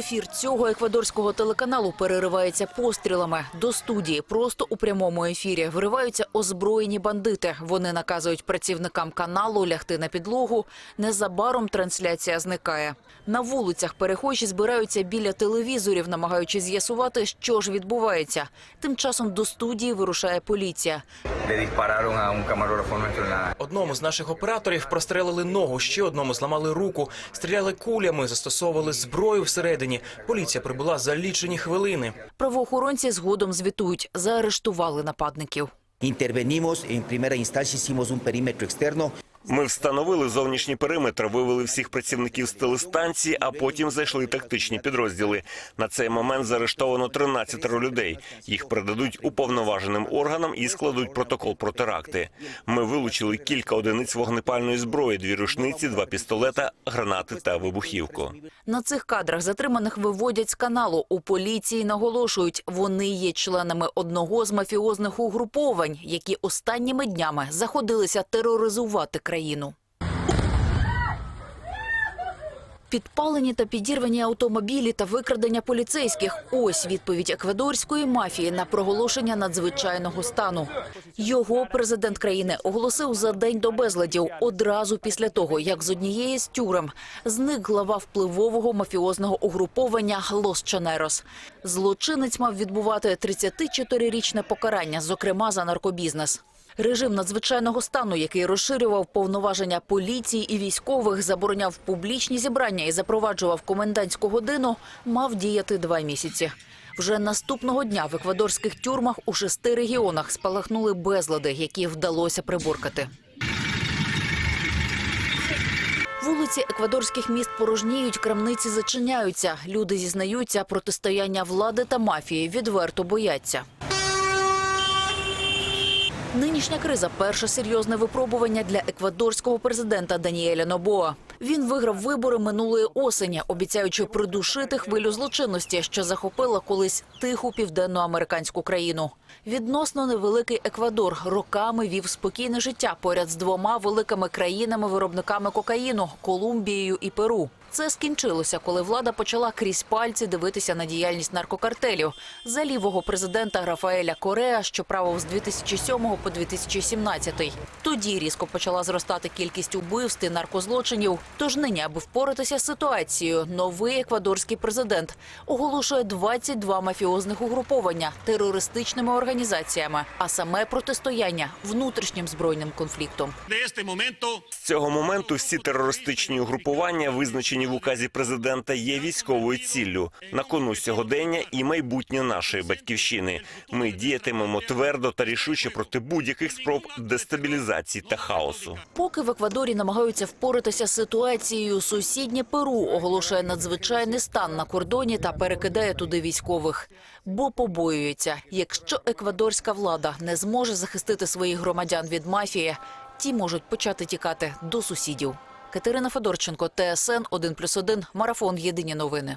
Ефір цього еквадорського телеканалу переривається пострілами. До студії просто у прямому ефірі вириваються озброєні бандити. Вони наказують працівникам каналу лягти на підлогу. Незабаром трансляція зникає. На вулицях перехожі збираються біля телевізорів, намагаючись з'ясувати, що ж відбувається. Тим часом до студії вирушає поліція. Одному з наших операторів прострелили ногу, ще одному зламали руку, стріляли кулями, застосовували зброю всередині. Поліція прибула за лічені хвилини. Правоохоронці згодом звітують, заарештували нападників. Intervenimos, en primera instancia hicimos un perímetro externo. Ми встановили зовнішній периметр, вивели всіх працівників з телестанції, а потім зайшли тактичні підрозділи. На цей момент заарештовано 13 людей. Їх передадуть уповноваженим органам і складуть протокол про теракти. Ми вилучили кілька одиниць вогнепальної зброї, дві рушниці, два пістолета, гранати та вибухівку. На цих кадрах затриманих виводять з каналу. У поліції наголошують, вони є членами одного з мафіозних угруповань, які останніми днями заходилися тероризувати країну. Підпалені та підірвані автомобілі та викрадення поліцейських. Ось відповідь еквадорської мафії на проголошення надзвичайного стану. Його президент країни оголосив за день до безладів одразу після того, як з однієї з тюрем зник глава впливового мафіозного угруповання Лос Чанерос. Злочинець мав відбувати 34-річне покарання, зокрема за наркобізнес. Режим надзвичайного стану, який розширював повноваження поліції і військових, забороняв публічні зібрання і запроваджував комендантську годину, мав діяти два місяці. Вже наступного дня в еквадорських тюрмах у шести регіонах спалахнули безлади, які вдалося приборкати. Вулиці еквадорських міст порожніють, крамниці зачиняються. Люди зізнаються, протистояння влади та мафії відверто бояться. Нинішня криза перше серйозне випробування для еквадорського президента Даніеля Нобоа. Він виграв вибори минулої осені, обіцяючи придушити хвилю злочинності, що захопила колись тиху південноамериканську країну. Відносно невеликий Еквадор роками вів спокійне життя поряд з двома великими країнами-виробниками кокаїну Колумбією і Перу. Це скінчилося, коли влада почала крізь пальці дивитися на діяльність наркокартелів за лівого президента Рафаеля Кореа, що правив з 2007 по 2017. Тоді різко почала зростати кількість убивств і наркозлочинів. Тож нині, аби впоратися з ситуацією, новий еквадорський президент оголошує 22 мафіозних угруповання терористичними організаціями, а саме протистояння внутрішнім збройним конфліктом. З цього моменту всі терористичні угрупування, визначені в указі президента, є військовою ціллю. На кону сьогодення і майбутнє нашої батьківщини. Ми діятимемо твердо та рішуче проти будь-яких спроб дестабілізації та хаосу. Поки в Еквадорі намагаються впоратися з ситуацією, сусіднє Перу оголошує надзвичайний стан на кордоні та перекидає туди військових. Бо побоюється, якщо еквадорська влада не зможе захистити своїх громадян від мафії, ті можуть почати тікати до сусідів. Катерина Федорченко, ТСН 1+,1, Марафон. Єдині новини.